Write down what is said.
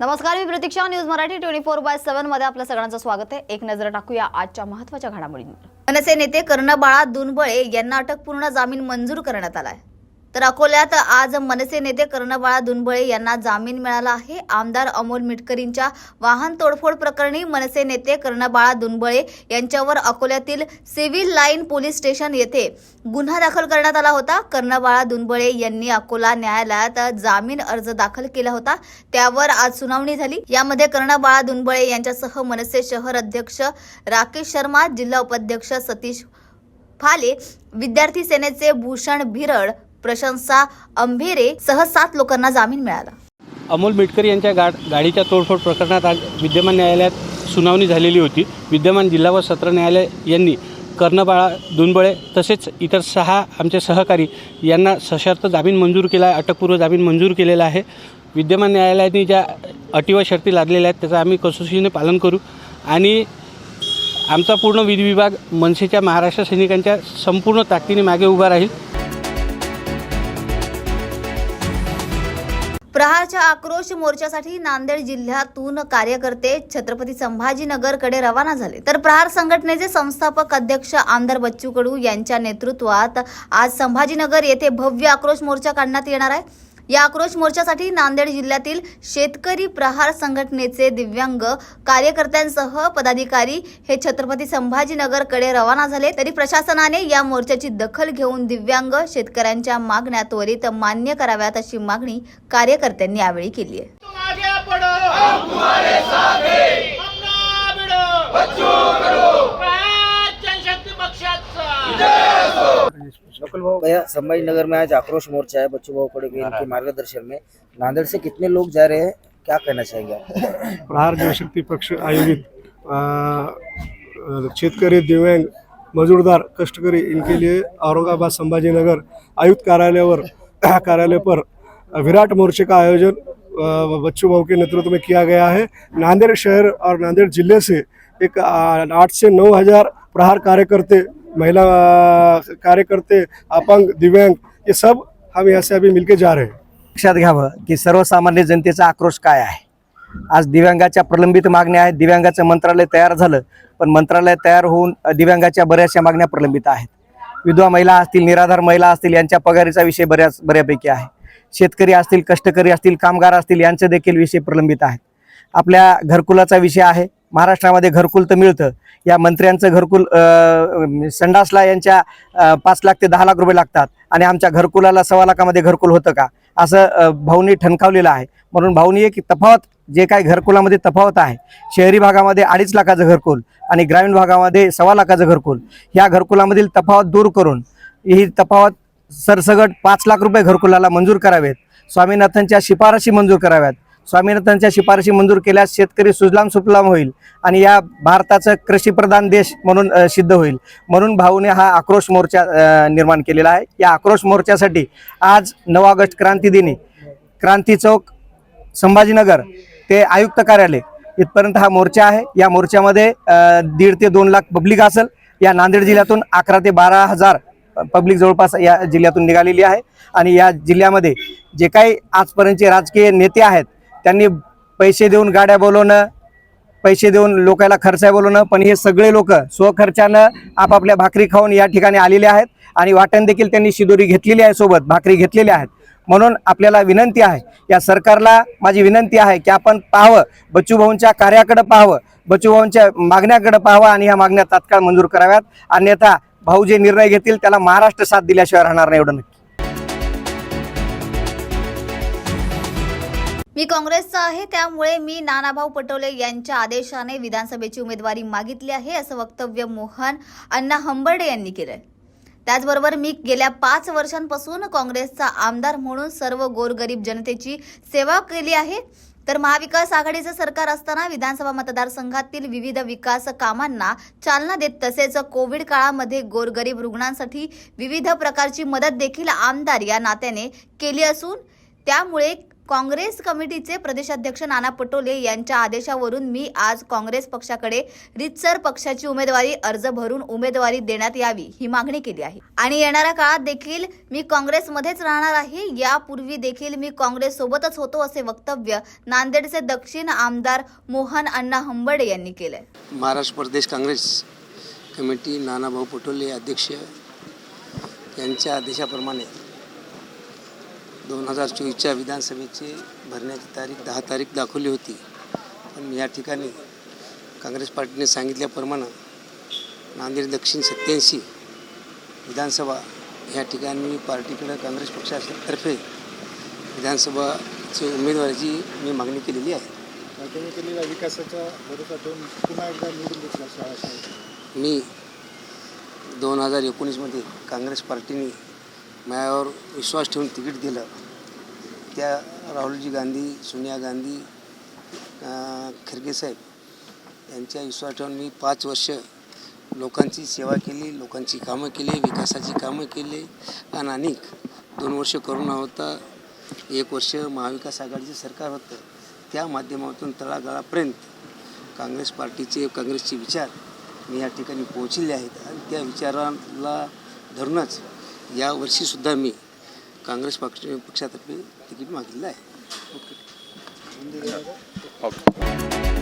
नमस्कार मी Pratiksha. News Marathi twenty four by सेव्हनमध्ये आपल्या सगळ्यांचं स्वागत आहे. एक नजर टाकूया आजच्या महत्त्वाच्या घडामोडींवर. मनसे नेते कर्णबाळा दुनबळे यांना अटकपूर्ण जामीन मंजूर करण्यात आलाय. तर अकोल्यात आज मनसे नेते कर्णबाळा दुनबळे यांना जामीन मिळाला आहे. आमदार अमोल मिटकरींच्या वाहन तोडफोड प्रकरणी मनसे नेते कर्णबाळा दुनबळे यांच्यावर अकोल्यातील सिव्हिल लाईन पोलीस स्टेशन येथे गुन्हा दाखल करण्यात आला होता. कर्णबाळा दुनबळे यांनी अकोला न्यायालयात जामीन अर्ज दाखल केला होता. त्यावर आज सुनावणी झाली. यामध्ये कर्णबाळा दुनबळे यांच्यासह मनसे शहर अध्यक्ष राकेश शर्मा जिल्हा उपाध्यक्ष सतीश फाले विद्यार्थी सेनेचे भूषण भिरड प्रशंसा अंभेरे सह सात लोकांना जामीन मिळाला. अमोल मिटकर यांच्या गा गाडीच्या तोडफोड प्रकरणात आज विद्यमान न्यायालयात सुनावणी झालेली होती. विद्यमान जिल्हा व सत्र न्यायालय यांनी कर्णबाळा दुनबळे तसेच इतर सहा आमचे सहकारी यांना सशर्त जामीन मंजूर केला आहे अटकपूर्व जामीन मंजूर केलेला आहे. विद्यमान न्यायालयाने ज्या अटी व शर्ती लादलेल्या आहेत त्याचं आम्ही कसोशीने पालन करू आणि आमचा पूर्ण विधी विभाग मनसेच्या महाराष्ट्र सैनिकांच्या संपूर्ण ताकदीने मागे उभा राहील. प्रहारच्या आक्रोश मोर्चासाठी नांदेड जिल्ह्यातून कार्यकर्ते छत्रपती संभाजीनगरकडे रवाना झाले. तर प्रहार संघटनेचे संस्थापक अध्यक्ष आमदार बच्चू कडू यांच्या नेतृत्वात आज संभाजीनगर येथे भव्य आक्रोश मोर्चा काढण्यात येणार आहे. या आक्रोश मोर्चासाठी नांदेड जिल्ह्यातील शेतकरी प्रहार संघटनेचे दिव्यांग कार्यकर्त्यांसह पदाधिकारी हे छत्रपती संभाजीनगरकडे रवाना झाले. तरी प्रशासनाने या मोर्चाची दखल घेऊन दिव्यांग शेतकऱ्यांच्या मागण्या त्वरित मान्य कराव्यात अशी मागणी कार्यकर्त्यांनी यावेळी केली आहे. हैं नकुल भैया संभाजी नगर में आज आक्रोश मोर्चा है बच्चू भाऊ पड़े के इनके मार्गदर्शन में। नांदेड़ से कितने लोग जा रहे हैं क्या कहना चाहेंगे आप? प्रहार जनशक्ती पक्ष आयोजित शेतकरी दिव्यांग मजदूरदार कष्टकरी इनके लिए औरंगाबाद संभाजी नगर आयुक्त कार्यालय और कार्यालय पर विराट मोर्चे का आयोजन बच्चू भाऊ के नेतृत्व में किया गया है। नांदेड़ शहर और नांदेड़ ज़िले से एक आठ से नौ हज़ार प्रहार कार्यकर्ते महिला कार्यकर्ते अपंग दिव्यांग ये सब हम यहाँ से अभी मिलके जा रहे हैं। लक्षात घ्यावं की सर्वसामान्य जनतेचा आक्रोश काय आहे? आज दिव्यांगाच्या प्रलंबित मागण्या आहेत दिव्यांगाचं मंत्रालय तयार झालं पण मंत्रालय तयार होऊन दिव्यांगाच्या बऱ्याचशा मागण्या प्रलंबित आहेत. विधवा महिला असतील निराधार महिला असतील यांच्या पगारीचा विषय बऱ्याच बऱ्यापैकी आहे. शेतकरी असतील कष्टकरी असतील कामगार असतील यांचे देखील विषय प्रलंबित आहेत. आपल्या घरकुलाचा विषय आहे महाराष्ट्रामध्ये घरकुल तर मिळतं. या मंत्र्यांचं घरकुल संडासला यांच्या पाच लाख ते दहा लाख रुपये लागतात. आणि आमच्या घरकुलाला सव्वा लाखामध्ये घरकुल होतं का? असं भाऊनी ठणकावलेलं आहे. म्हणून भाऊनी एक तफावत जे काय घरकुलामध्ये तफावत आहे शहरी भागामध्ये अडीच लाखाचं घरकुल आणि ग्रामीण भागामध्ये सव्वा लाखाचं घरकुल ह्या घरकुलामधील तफावत दूर करून ही तफावत सरसगट पाच लाख रुपये घरकुलाला मंजूर करावेत. स्वामीनाथनच्या शिफारशी मंजूर कराव्यात. स्वामीनाथनच्या शिफारशी मंजूर केल्यास शेतकरी सुजलाम सुफलाम होईल आणि या भारताचं कृषीप्रधान देश म्हणून सिद्ध होईल. म्हणून भाऊने हा आक्रोश मोर्चा निर्माण केलेला आहे. या आक्रोश मोर्चासाठी आज नऊ ऑगस्ट क्रांती दिनी क्रांती चौक संभाजीनगर ते आयुक्त कार्यालय इथपर्यंत हा मोर्चा आहे. या मोर्चामध्ये दीड ते दोन लाख पब्लिक असेल. या नांदेड जिल्ह्यातून अकरा ते बारा हजार पब्लिक जवळपास या जिल्ह्यातून निघालेली आहे. आणि या जिल्ह्यामध्ये जे काही आजपर्यंतचे राजकीय नेते आहेत त्यांनी पैसे देऊन गाड्या बोलवणं पैसे देऊन लोकांना खर्चाय बोलवणं पण हे सगळे लोक स्वखर्चानं आपापल्या भाकरी खाऊन या ठिकाणी आलेले आहेत आणि वाटण देखील त्यांनी शिदोरी घेतलेली आहे सोबत भाकरी घेतलेली आहेत. म्हणून आपल्याला विनंती आहे या सरकारला माझी विनंती आहे की आपण पाहावं बच्चूभाऊंच्या कार्याकडे पाहावं बच्चूभाऊंच्या मागण्याकडे पाहावं आणि ह्या मागण्या तात्काळ मंजूर कराव्यात. अन्यथा भाऊ जे निर्णय घेतील त्याला महाराष्ट्र साथ दिल्याशिवाय राहणार नाही एवढं नक्की. मी काँग्रेसचा आहे त्यामुळे मी नानाभाऊ पटोले यांच्या आदेशाने विधानसभेची उमेदवारी मागितली आहे असं वक्तव्य मोहन अण्णा हंबर्डे यांनी केलंय. त्याचबरोबर मी गेल्या पाच वर्षांपासून काँग्रेसचा आमदार म्हणून सर्व गोरगरीब जनतेची सेवा केली आहे. तर महाविकास आघाडीचं सरकार असताना विधानसभा मतदारसंघातील विविध विकास कामांना चालना देत तसेच कोविड काळामध्ये गोरगरीब रुग्णांसाठी विविध प्रकारची मदत देखील आमदार या नात्याने केली असून त्यामुळे काँग्रेस कमिटीचे प्रदेशाध्यक्ष नाना पटोले यांच्या आदेशावरून मी आज काँग्रेस पक्षाकडे रितसर पक्षाची उमेदवारी अर्ज भरून उमेदवारी देण्यात यावी ही मागणी केली आहे. आणि येणाऱ्या काळात देखील मी काँग्रेसमध्येच राहणार आहे. यापूर्वी देखील मी काँग्रेस सोबतच होतो असे वक्तव्य नांदेडचे दक्षिण आमदार मोहन अण्णा हंबडे यांनी केलंय. महाराष्ट्र प्रदेश काँग्रेस कमिटी नानाभाऊ पटोले अध्यक्ष यांच्या आदेशाप्रमाणे दोन हजार चोवीसच्या विधानसभेचे भरण्याची तारीख दहा तारीख दाखवली होती. पण या ठिकाणी काँग्रेस पार्टीने सांगितल्याप्रमाणे नांदेड दक्षिण सत्याऐंशी विधानसभा या ठिकाणी पार्टीकडे काँग्रेस पक्षातर्फे विधानसभाची उमेदवारीची मी मागणी केलेली आहे. तुम्ही केलेल्या विकासाच्या भरोसा ठेवून पुन्हा एकदा निवडून देतला शाळा मी दोन हजार एकोणीसमध्ये काँग्रेस पार्टीने माझ्यावर विश्वास ठेवून तिकीट दिलं. त्या राहुलजी गांधी सोनिया गांधी खिरगेसाहेब खरगे साहेब यांच्या विश्वास ठेवून मी पाच वर्ष लोकांची सेवा केली लोकांची कामं केली विकासाची कामं केली. आणि अनेक दोन वर्ष करोना होता एक वर्ष महाविकास आघाडीचं सरकार होतं. त्या माध्यमातून तळागाळापर्यंत काँग्रेस पार्टीचे काँग्रेसचे विचार मी या ठिकाणी पोहोचले आहेत. आणि त्या विचाराला धरूनच यावर्षीसुद्धा मी काँग्रेस पक्ष पक्षातर्फे तिकीट मागितलं आहे. ओके.